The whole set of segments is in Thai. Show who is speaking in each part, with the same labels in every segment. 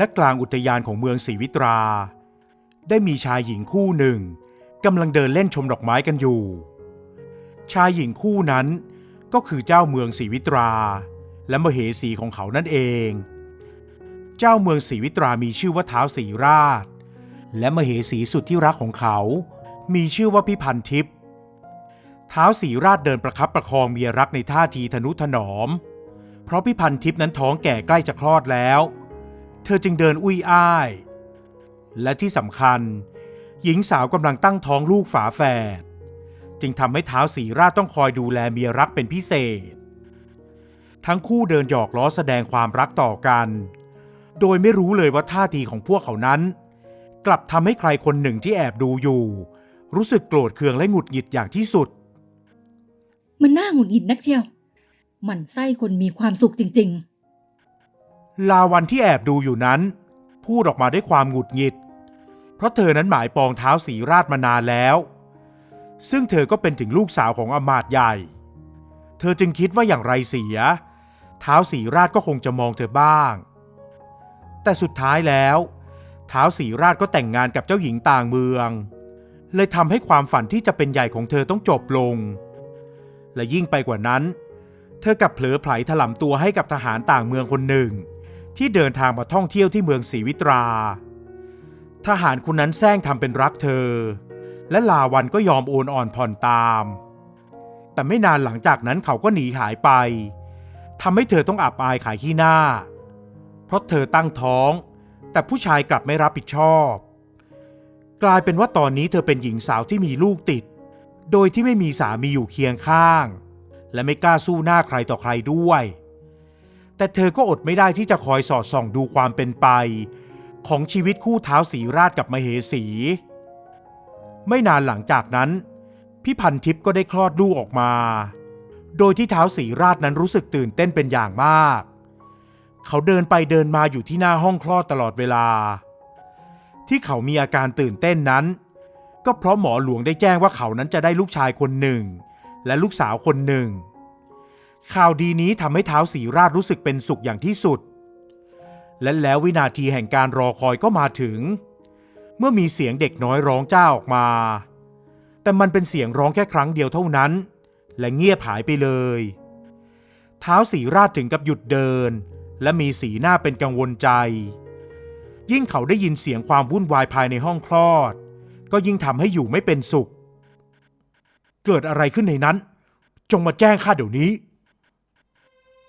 Speaker 1: ณกลางอุทยานของเมืองศรีวิตรา ได้มีชายหญิงคู่หนึ่งกำลังเดินเล่นชมดอกไม้กันอยู่ ชายหญิงคู่นั้นก็คือเจ้าเมืองศรีวิตรา และมเหสีของเขานั่นเอง เจ้าเมืองศรีวิตรามีชื่อว่าท้าวศรีราช และมเหสีสุดที่รักของเขา มีชื่อว่าพิพันทิพย์ท้าวศรีราชเดินประคับประคองเมียรักในท่าทีทนุถนอม เพราะพิพันทิพย์นั้นท้องแก่ใกล้จะคลอดแล้ว เธอจึงเดินอุ้ยอ้าย และที่สำคัญ หญิงสาวกำลังตั้งท้องลูกฝาแฝดจึงทำให้เท้าสีราชต้องคอยดูแลเมียรักเป็นพิเศษ ทั้งคู่เดินหยอกล้อแสดงความรักต่อกัน โดยไม่รู้เลยว่าท่าทีของพวกเขานั้น กลับทำให้ใครคนหนึ่งที่แอบดูอยู่ รู้สึกโกรธเคืองและหงุดหงิดอย่างที่สุด
Speaker 2: มันน่าหงุดหงิดนักเชียว มันไส้คนมีความสุขจริง
Speaker 1: ลาวันที่แอบดูอยู่นั้น พูดออกมาด้วยความหงุดหงิด เพราะเธอนั้นหมายปองเท้าสีราชมานานแล้ว ซึ่งเธอก็เป็นถึงลูกสาวของอมาตย์ใหญ่ เธอจึงคิดว่าอย่างไรเสีย เท้าสีราชก็คงจะมองเธอบ้าง แต่สุดท้ายแล้วเท้าสีราชก็แต่งงานกับเจ้าหญิงต่างเมือง เลยทำให้ความฝันที่จะเป็นใหญ่ของเธอต้องจบลง และยิ่งไปกว่านั้น เธอกับเผลอไผลถลำตัวให้กับทหารต่างเมืองคนหนึ่ง ที่เดินทางมาท่องเที่ยวที่เมืองศรีวิตรา ทหารคนนั้นแซงทำเป็นรักเธอ และลาวันก็ยอมโอนอ่อนผ่อนตาม แต่ไม่นานหลังจากนั้นเขาก็หนีหายไปทำให้เธอต้องอับอายขายขี้หน้า เพราะเธอตั้งท้อง แต่ผู้ชายกลับไม่รับผิดชอบ กลายเป็นว่าตอนนี้เธอเป็นหญิงสาวที่มีลูกติด โดยที่ไม่มีสามีอยู่เคียงข้าง และไม่กล้าสู้หน้าใครต่อใครด้วย แต่เธอก็อดไม่ได้ที่จะคอยสอดส่องดูความเป็นไป ของชีวิตคู่เท้าสีราชกับมเหสี ไม่นานหลังจากนั้น พี่พันทิพย์ก็ได้คลอดลูกออกมา โดยที่เท้าสีราชนั้นรู้สึกตื่นเต้นเป็นอย่างมาก เขาเดินไปเดินมาอยู่ที่หน้าห้องคลอดตลอดเวลา ที่เขามีอาการตื่นเต้นนั้น ก็เพราะหมอหลวงได้แจ้งว่าเขานั้นจะได้ลูกชายคนหนึ่ง และลูกสาวคนหนึ่ง ข่าวดีนี้ทำให้เท้าสีราชรู้สึกเป็นสุขอย่างที่สุด และแล้ววินาทีแห่งการรอคอยก็มาถึง เมื่อมีเสียงเด็กน้อยร้องจ้าออกมา แต่มันเป็นเสียงร้องแค่ครั้งเดียวเท่านั้น และเงียบหายไปเลย เท้าสีราชถึงกับหยุดเดิน และมีสีหน้าเป็นกังวลใจ ยิ่งเขาได้ยินเสียงความวุ่นวายภายในห้องคลอด ก็ยิ่งทำให้อยู่ไม่เป็นสุข เกิดอะไรขึ้นในนั้น จงมาแจ้งข้าเดี๋ยวนี้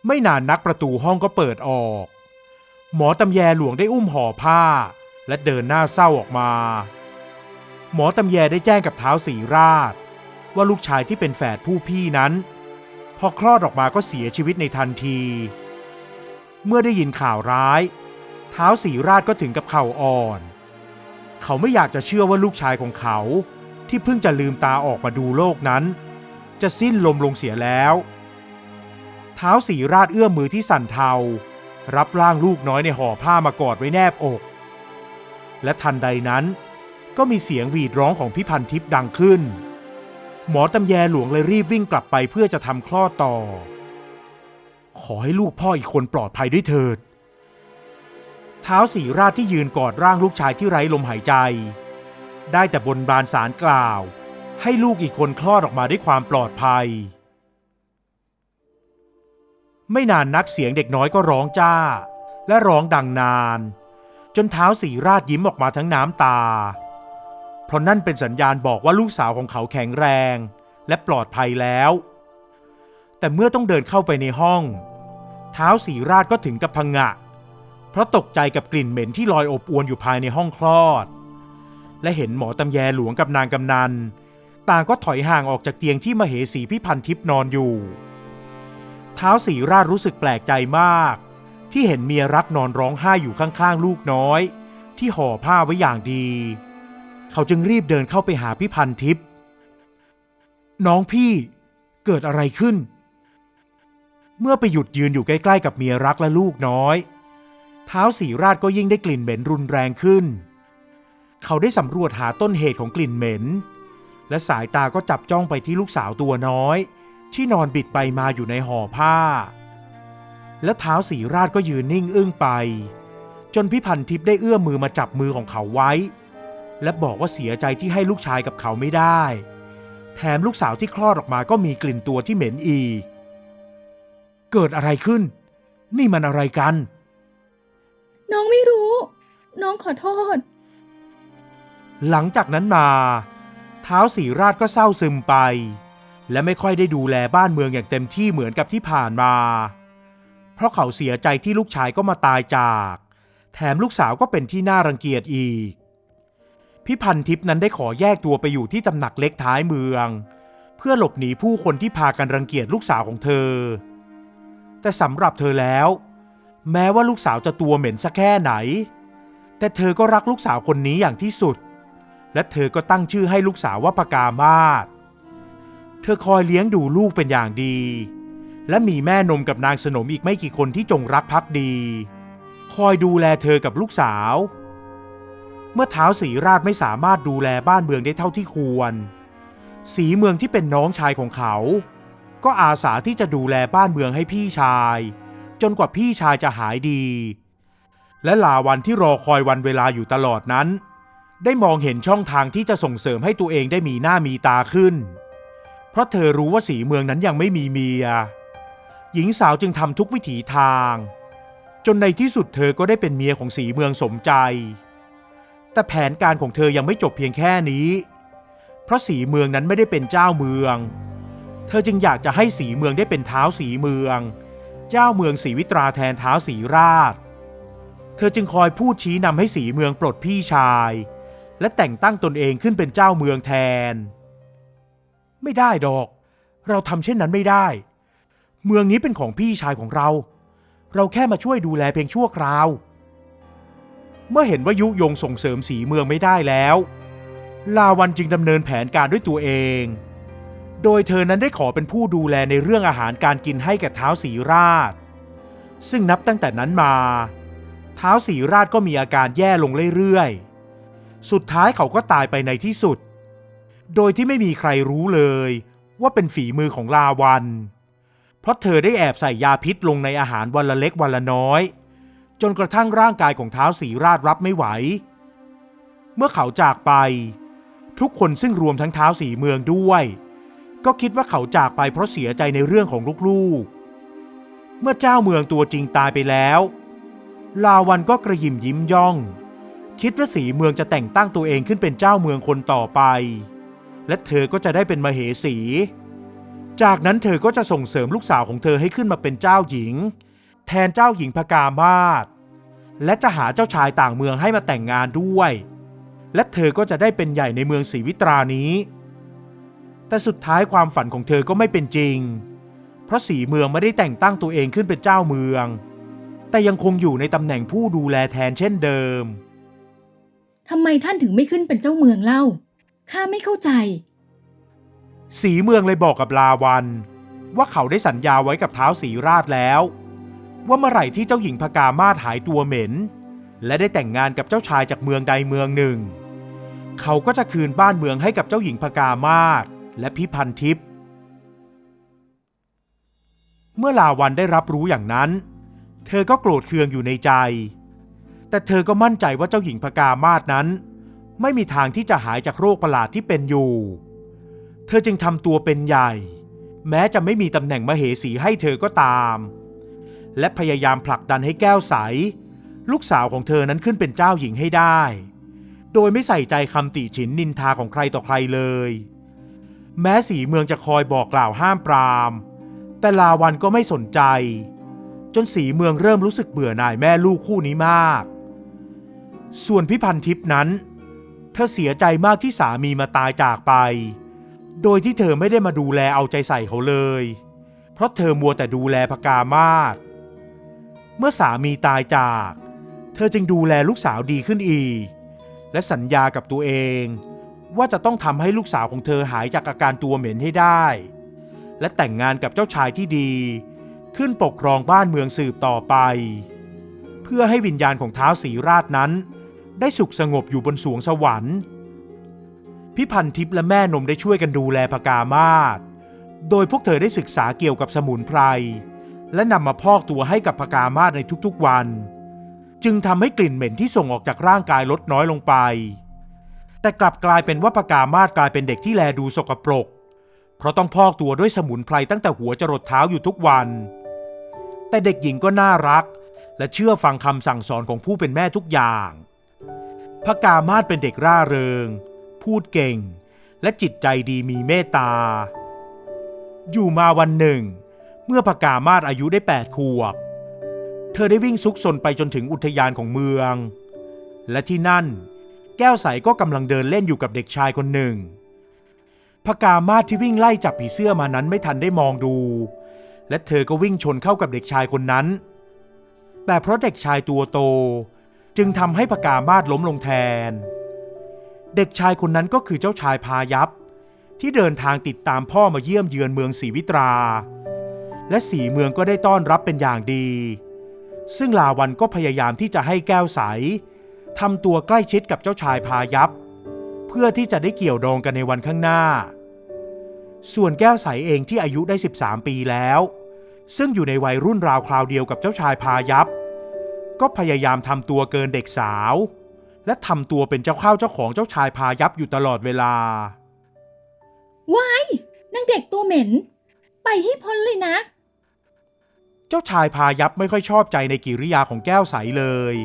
Speaker 1: ไม่นานนักประตูห้องก็เปิดออก หมอตำแยหลวงได้อุ้มห่อผ้า และเดินหน้าเศร้าออกมา หมอตำแยได้แจ้งกับเท้าสีราช ว่าลูกชายที่เป็นแฝดผู้พี่นั้น พอคลอดออกมาก็เสียชีวิตในทันที เมื่อได้ยินข่าวร้าย เท้าสีราชก็ถึงกับเข่าอ่อน เขาไม่อยากจะเชื่อว่าลูกชายของเขาที่เพิ่งจะลืมตาออกมาดูโลกนั้น จะสิ้นลมลงเสียแล้ว ท้าสีราชเอื้อมมือที่สั่นเทา รับร่างลูกน้อยในห่อผ้ามากอดไว้แนบอก และทันใดนั้น ก็มีเสียงหวีดร้องของพิพันทิพย์ดังขึ้น หมอตำแยหลวงเลยรีบวิ่งกลับไปเพื่อจะทำคลอดต่อ ขอให้ลูกพ่ออีกคนปลอดภัยด้วยเถิด เท้าสีราชที่ยืนกอดร่างลูกชายที่ไร้ลมหายใจ ได้แต่บนบานสารกล่าว ให้ลูกอีกคนคลอดออกมาด้วยความปลอดภัย ไม่นานนักเสียงเด็กน้อยก็ร้องจ้า และร้องดังนาน จนเท้าสีราชยิ้มออกมาทั้งน้ำตา เพราะนั่นเป็นสัญญาณบอกว่าลูกสาวของเขาแข็งแรง และปลอดภัยแล้ว แต่เมื่อต้องเดินเข้าไปในห้อง เท้าสีราชก็ถึงกับพังงะ เพราะตกใจกับกลิ่นเหม็นที่ลอยอบอวนอยู่ภายในห้องคลอด และเห็นหมอตำแยหลวงกับนางกำนัน ต่างก็ถอยห่างออกจากเตียงที่มเหสีพิพันทิพนอนอยู่ ท้าสีราชรู้สึกแปลกใจมาก ที่เห็นเมียรักนอนร้องไห้อยู่ข้างๆ ลูกน้อย ที่ห่อผ้าไว้อย่างดี เขาจึงรีบเดินเข้าไปหาพิพันทิพย์น้องพี่เกิดอะไรขึ้น เมื่อไปหยุดยืนอยู่ใกล้ๆ กับเมียรักและลูกน้อยเท้าสีราชก็ยิ่งได้กลิ่นเหม็นรุนแรงขึ้น เขาได้สำรวจหาต้นเหตุของกลิ่นเหม็น และสายตาก็จับจ้องไปที่ลูกสาวตัวน้อย ที่นอนบิดไปมาอยู่ในห่อผ้า และเท้าสีราชก็ยืนนิ่งอึ้งไป จนพี่พันทิพย์ได้เอื้อมมือมาจับมือของเขาไว้ และบอกว่าเสียใจที่ให้ลูกชายกับเขาไม่ได้ แถมลูกสาวที่คลอดออกมาก็มีกลิ่นตัวที่เหม็นอีก เกิดอะไรขึ้น นี่มันอะไรกัน
Speaker 2: น้องไม่รู้ น้องขอโทษ
Speaker 1: หลังจากนั้นมา เท้าวสีราชก็เศร้าซึมไป และไม่ค่อยได้ดูแลบ้านเมืองอย่างเต็มที่เหมือนกับที่ผ่านมา เพราะเขาเสียใจที่ลูกชายก็มาตายจาก แถมลูกสาวก็เป็นที่น่ารังเกียจอีก พิพันทิพนั้นได้ขอแยกตัวไปอยู่ที่ตำหนักเล็กท้ายเมือง เพื่อหลบหนีผู้คนที่พากันรังเกียจลูกสาวของเธอ แต่สำหรับเธอแล้ว แม้ว่าลูกสาวจะตัวเหม็นสักแค่ไหน แต่เธอก็รักลูกสาวคนนี้อย่างที่สุด และเธอก็ตั้งชื่อให้ลูกสาวว่าปากามาศ เธอคอยเลี้ยงดูลูกเป็นอย่างดี และมีแม่นมกับนางสนมอีกไม่กี่คนที่จงรักภักดี คอยดูแลเธอกับลูกสาว เมื่อเท้าสีราชไม่สามารถดูแลบ้านเมืองได้เท่าที่ควร สีเมืองที่เป็นน้องชายของเขา ก็อาสาที่จะดูแลบ้านเมืองให้พี่ชาย จนกว่าพี่ชายจะหายดี และลาวันที่รอคอยวันเวลาอยู่ตลอดนั้น ได้มองเห็นช่องทางที่จะส่งเสริมให้ตัวเองได้มีหน้ามีตาขึ้น เพราะเธอรู้ว่าสีเมืองนั้นยังไม่มีเมีย หญิงสาวจึงทำทุกวิถีทาง จนในที่สุดเธอก็ได้เป็นเมียของสีเมืองสมใจ แต่แผนการของเธอยังไม่จบเพียงแค่นี้ เพราะสีเมืองนั้นไม่ได้เป็นเจ้าเมือง เธอจึงอยากจะให้สีเมืองได้เป็นเท้าสีเมือง เจ้าเมืองศรีวิตราแทนเท้าสีราช เธอจึงคอยพูดชี้นำให้สีเมืองปลดพี่ชาย และแต่งตั้งตนเองขึ้นเป็นเจ้าเมืองแทน ไม่ได้ดอก เราทำเช่นนั้นไม่ได้ เมืองนี้เป็นของพี่ชายของเรา เราแค่มาช่วยดูแลเพียงชั่วคราว เมื่อเห็นว่ายุยงส่งเสริมสีเมืองไม่ได้แล้ว ลาวันจึงดำเนินแผนการด้วยตัวเอง โดยเธอนั้นได้ขอเป็นผู้ดูแลในเรื่องอาหารการกินให้กับเท้าสีราช ซึ่งนับตั้งแต่นั้นมา เท้าสีราชก็มีอาการแย่ลงเรื่อยๆ สุดท้ายเขาก็ตายไปในที่สุด โดยที่ไม่มีใครรู้เลย ว่าเป็นฝีมือของลาวัน เพราะเธอได้แอบใส่ยาพิษลงในอาหารวันละเล็กวันละน้อย จนกระทั่งร่างกายของเท้าสีราชรับไม่ไหว เมื่อเขาจากไป ทุกคนซึ่งรวมทั้งเท้าสีเมืองด้วย ก็คิดว่าเขาจากไปเพราะเสียใจในเรื่องของลูกๆ เมื่อเจ้าเมืองตัวจริงตายไปแล้ว ลาวันก็กระยิมยิ้มย่องคิดว่าสีเมืองจะแต่งตั้งตัวเองขึ้นเป็นเจ้าเมืองคนต่อไป และเธอก็จะได้เป็นมเหสี จากนั้นเธอก็จะส่งเสริมลูกสาวของเธอให้ขึ้นมาเป็นเจ้าหญิง แทนเจ้าหญิงพกามาศและจะหาเจ้าชายต่างเมืองให้มาแต่งงานด้วย และเธอก็จะได้เป็นใหญ่ในเมืองศรีวิตรานี้ แต่สุดท้ายความฝันของเธอก็ไม่เป็นจริง เพราะสีเมืองไม่ได้แต่งตั้งตัวเองขึ้นเป็นเจ้าเมือง แต่ยังคงอยู่ในตำแหน่งผู้ดูแลแทนเช่นเดิม
Speaker 2: ทำไมท่านถึงไม่ขึ้นเป็นเจ้าเมืองเล่า ข้าไม่เข้าใจ
Speaker 1: สีเมืองเลยบอกกับลาวัน ว่าเขาได้สัญญาไว้กับเท้าสีราชแล้ว ว่าเมื่อไหร่ที่เจ้าหญิงพกามาศหายตัวเหม็น และได้แต่งงานกับเจ้าชายจากเมืองใดเมืองหนึ่ง เขาก็จะคืนบ้านเมืองให้กับเจ้าหญิงพกามาศและพิพันทิพย์เมื่อลาวันได้รับรู้อย่างนั้น เธอก็โกรธเคืองอยู่ในใจ แต่เธอก็มั่นใจว่าเจ้าหญิงพกามาศนั้น ไม่มีทางที่จะหายจากโรคประหลาดที่เป็นอยู่ เธอจึงทำตัวเป็นใหญ่ แม้จะไม่มีตำแหน่งมเหสีให้เธอก็ตาม และพยายามผลักดันให้แก้วใส ลูกสาวของเธอนั้นขึ้นเป็นเจ้าหญิงให้ได้ โดยไม่ใส่ใจคำติฉินนินทาของใครต่อใครเลย แม้สีเมืองจะคอยบอกกล่าวห้ามปราม แต่ลาวันก็ไม่สนใจ จนสีเมืองเริ่มรู้สึกเบื่อหน่ายแม่ลูกคู่นี้มาก ส่วนพิพันทิพนั้น เธอเสียใจมากที่สามีมาตายจากไป โดยที่เธอไม่ได้มาดูแลเอาใจใส่เขาเลย เพราะเธอมัวแต่ดูแลพกามาศเมื่อสามีตายจาก เธอจึงดูแลลูกสาวดีขึ้นอีก และสัญญากับตัวเอง ว่าจะต้องทำให้ลูกสาวของเธอหายจากอาการตัวเหม็นให้ได้ และแต่งงานกับเจ้าชายที่ดี ขึ้นปกครองบ้านเมืองสืบต่อไป เพื่อให้วิญญาณของท้าวสีราชนั้น ได้สุขสงบอยู่บนสวงสวรรค์พิพันทิพย์และแม่นมได้ช่วยกันดูแลพกามาศโดยพวกเธอได้ศึกษาเกี่ยวกับสมุนไพร และนำมาพอกตัวให้กับพกามาศในทุกๆวัน จึงทำให้กลิ่นเหม็นที่ส่งออกจากร่างกายลดน้อยลงไป แต่กลับกลายเป็นว่าพกามาศกลายเป็นเด็กที่แลดูสกปรก เพราะต้องพอกตัวด้วยสมุนไพรตั้งแต่หัวจรดเท้าอยู่ทุกวัน แต่เด็กหญิงก็น่ารัก และเชื่อฟังคำสั่งสอนของผู้เป็นแม่ทุกอย่าง พกามาศเป็นเด็กร่าเริง พูดเก่ง และจิตใจดีมีเมตตา อยู่มาวันหนึ่ง เมื่อพกามาศอายุได้แปดขวบ เธอได้วิ่งซุกซนไปจนถึงอุทยานของเมือง และที่นั่น แก้วใสก็กำลังเดินเล่นอยู่กับเด็กชายคนหนึ่งพกามาศที่วิ่งไล่จับผีเสื้อมานั้นไม่ทันได้มองดู และเธอก็วิ่งชนเข้ากับเด็กชายคนนั้น แต่เพราะเด็กชายตัวโต จึงทำให้พกามาศล้มลงแทน เด็กชายคนนั้นก็คือเจ้าชายพายัพที่เดินทางติดตามพ่อมาเยี่ยมเยือนเมืองศรีวิตรา และสีเมืองก็ได้ต้อนรับเป็นอย่างดี ซึ่งลาวันก็พยายามที่จะให้แก้วใสทำตัวใกล้ชิดกับเจ้าชายพายัพเพื่อที่จะได้เกี่ยวดองกันในวันข้างหน้า ส่วนแก้วใสเองที่อายุได้ 13 ปีแล้ว ซึ่งอยู่ในวัยรุ่นราวคราวเดียวกับเจ้าชายพายัพ ก็พยายามทำตัวเกินเด็กสาว และทำตัวเป็นเจ้าข้าวเจ้าของเจ้าชายพายัพอยู่ตลอดเวลา
Speaker 2: ว้ายนางเด็กตัวเหม็น ไปให้พ้นเลยนะ
Speaker 1: เจ้าชายพายัพไม่ค่อยชอบใจในกิริยาของแก้วใสเลย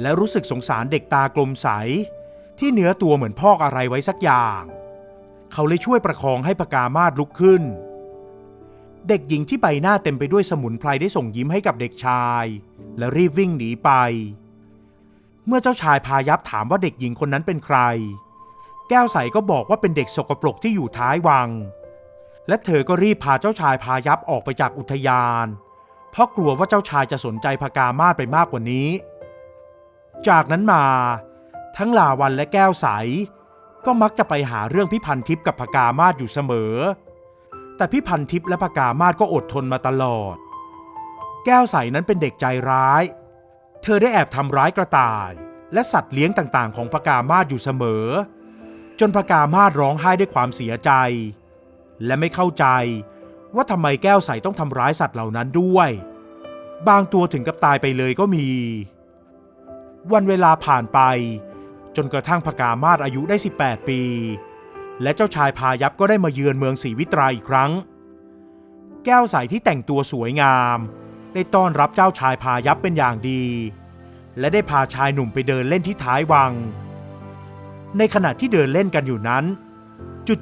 Speaker 1: และรู้สึกสงสารเด็กตากลมใส ที่เนื้อตัวเหมือนพอกอะไรไว้สักอย่าง เขาเลยช่วยประคองให้พกามาศลุกขึ้น เด็กหญิงที่ใบหน้าเต็มไปด้วยสมุนไพรได้ส่งยิ้มให้กับเด็กชาย และรีบวิ่งหนีไป เมื่อเจ้าชายพายัพถามว่าเด็กหญิงคนนั้นเป็นใคร แก้วใสก็บอกว่าเป็นเด็กสกปรกที่อยู่ท้ายวัง และเธอก็รีบพาเจ้าชายพายัพออกไปจากอุทยาน เพราะกลัวว่าเจ้าชายจะสนใจพกามาศไปมากกว่านี้ จากนั้นมา ทั้งลาวันและแก้วใส ก็มักจะไปหาเรื่องพิพันธ์ทิพย์กับพกามาศอยู่เสมอ แต่พิพันธ์ทิพย์และพกามาศก็อดทนมาตลอด แก้วใสนั้นเป็นเด็กใจร้าย เธอได้แอบทำร้ายกระต่าย และสัตว์เลี้ยงต่างๆ ของพกามาศอยู่เสมอ จนพกามาศร้องไห้ด้วยความเสียใจ และไม่เข้าใจว่าทำไมแก้วใสต้องทำร้ายสัตว์เหล่านั้นด้วย บางตัวถึงกับตายไปเลยก็มี วันเวลาผ่านไป จนกระทั่งพกามาศอายุได้ 18 ปี และเจ้าชายพายัพก็ได้มาเยือนเมืองศรีวิตราอีกครั้ง แก้วใสที่แต่งตัวสวยงาม ได้ต้อนรับเจ้าชายพายัพเป็นอย่างดี และได้พาชายหนุ่มไปเดินเล่นที่ท้ายวัง ในขณะที่เดินเล่นกันอยู่นั้น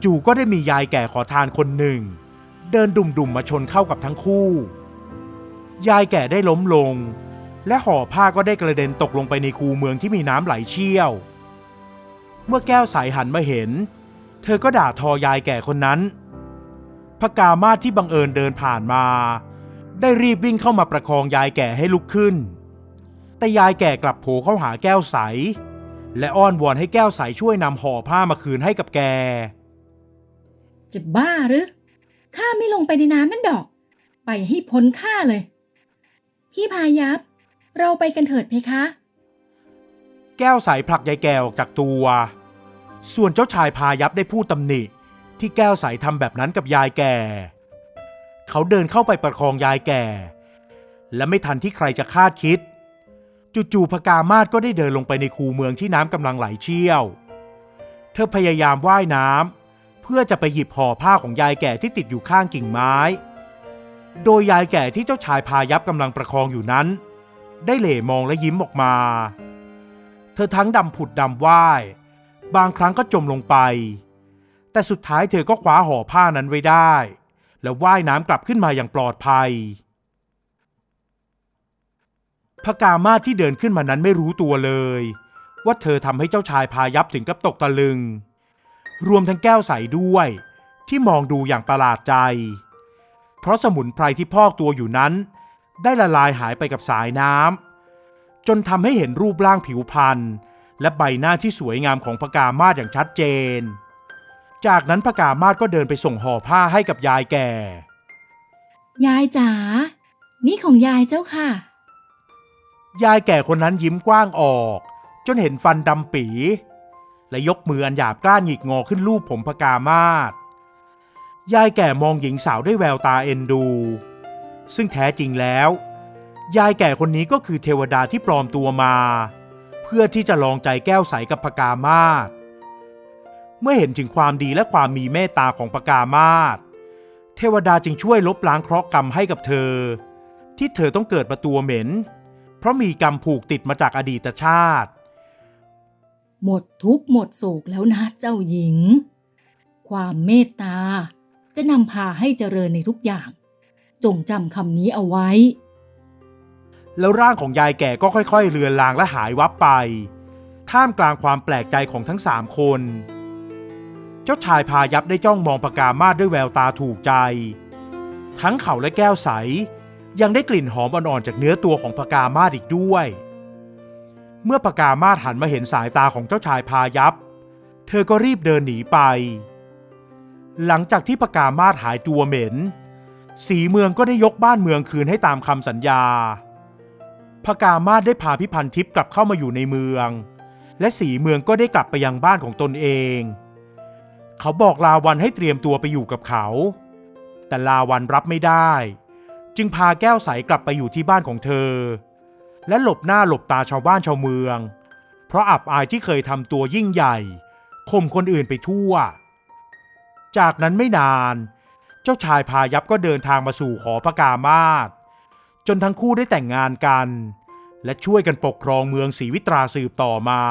Speaker 1: จู่ๆก็ได้มียายแก่ขอทานคนหนึ่ง เดินดุ่มๆมาชนเข้ากับทั้งคู่ ยายแก่ได้ล้มลง และห่อผ้าก็ได้กระเด็นตกลงไปในคูเมืองที่มีน้ำไหลเชี่ยว เมื่อแก้วใสหันมาเห็น เธอก็ด่าทอยายแก่คนนั้นพกามาศที่บังเอิญเดินผ่านมา ได้รีบวิ่งเข้ามาประคองยายแก่ให้ลุกขึ้น แต่ยายแก่กลับโผล่เข้าหาแก้วใส และอ้อนวอนให้แก้วใสช่วยนำห่อผ้ามาคืนให้กับแก
Speaker 2: จะบ้าหรือ ข้าไม่ลงไปในน้ำนั่นดอก ไปให้พ้นข้าเลย พี่พายัพเราไปกันเถิดเพคะ
Speaker 1: แก้วใสผลักยายแก่ออกจากตัว ส่วนเจ้าชายพายัพได้พูดตำหนิ ที่แก้วใสทำแบบนั้นกับยายแก่ เขาเดินเข้าไปประคองยายแก่ และไม่ทันที่ใครจะคาดคิด จู่ๆพกามาศก็ได้เดินลงไปในคูเมืองที่น้ำกำลังไหลเชี่ยว เธอพยายามว่ายน้ำเพื่อจะไปหยิบห่อผ้าของยายแก่ที่ติดอยู่ข้างกิ่งไม้ โดยยายแก่ที่เจ้าชายพายัพกำลังประคองอยู่นั้น ได้เหล่มองและยิ้มออกมา เธอทั้งดำผุดดำว่าย บางครั้งก็จมลงไป แต่สุดท้ายเธอก็คว้าห่อผ้านั้นไว้ได้ แล้วว่ายน้ำกลับขึ้นมาอย่างปลอดภัยพกามาที่เดินขึ้นมานั้นไม่รู้ตัวเลย ว่าเธอทำให้เจ้าชายพายัพถึงกับตกตะลึง รวมทั้งแก้วใสด้วย ที่มองดูอย่างประหลาดใจ เพราะสมุนไพรที่พอกตัวอยู่นั้น ได้ละลายหายไปกับสายน้ำจนทำให้เห็นรูปร่างผิวพรรณ และใบหน้าที่สวยงามของพกามาศอย่างชัดเจน จากนั้นพกามาศก็เดินไปส่งห่อผ้าให้กับยายแก่
Speaker 2: ยายจ๋า นี่ของยายเจ้าค่ะ
Speaker 1: ยายแก่คนนั้นยิ้มกว้างออก จนเห็นฟันดำปี และยกมืออันหยาบกร้านหงิกงอขึ้นรูปผมพกามาศยายแก่มองหญิงสาวด้วยแววตาเอ็นดู ซึ่งแท้จริงแล้ว ยายแก่คนนี้ก็คือเทวดาที่ปลอมตัวมาเพื่อที่จะลองใจแก้วใสกับพกามาศเมื่อเห็นถึงความดีและความมีเมตตาของพกามาศเทวดาจึงช่วยลบล้างเคราะห์กรรมให้กับเธอ ที่เธอต้องเกิดมาตัวเหม็น เพราะมีกรรมผูกติดมาจากอดีตชาติ
Speaker 2: หมดทุกข์หมดโศกแล้วนะเจ้าหญิง ความเมตตาจะนำพาให้เจริญในทุกอย่าง จงจำคำนี้เอาไว้
Speaker 1: แล้วร่างของยายแก่ก็ค่อยๆ เลือนลางและหายวับไป ท่ามกลางความแปลกใจของทั้งสามคน เจ้าชายพายับได้จ้องมองปากามาศด้วยแววตาถูกใจ ทั้งเขาและแก้วใส ยังได้กลิ่นหอมอ่อนๆจากเนื้อตัวของปากามาศอีกด้วย เมื่อปากามาศหันมาเห็นสายตาของเจ้าชายพายับ เธอก็รีบเดินหนีไป หลังจากที่ปากามาศหายตัวเหม็น สีเมืองก็ได้ยกบ้านเมืองคืนให้ตามคำสัญญา พกามาศได้พาพิพันธ์ทิพย์กลับเข้ามาอยู่ในเมือง และสีเมืองก็ได้กลับไปยังบ้านของตนเอง เขาบอกลาวันให้เตรียมตัวไปอยู่กับเขา แต่ลาวันรับไม่ได้ จึงพาแก้วใสกลับไปอยู่ที่บ้านของเธอ และหลบหน้าหลบตาชาวบ้านชาวเมือง เพราะอับอายที่เคยทำตัวยิ่งใหญ่ข่มคนอื่นไปทั่ว จากนั้นไม่นาน เจ้าชายพายับก็เดินทางมาสู่หอพระกามาศ จนทั้งคู่ได้แต่งงานกัน และช่วยกันปกครองเมืองศรีวิตราสืบต่อมา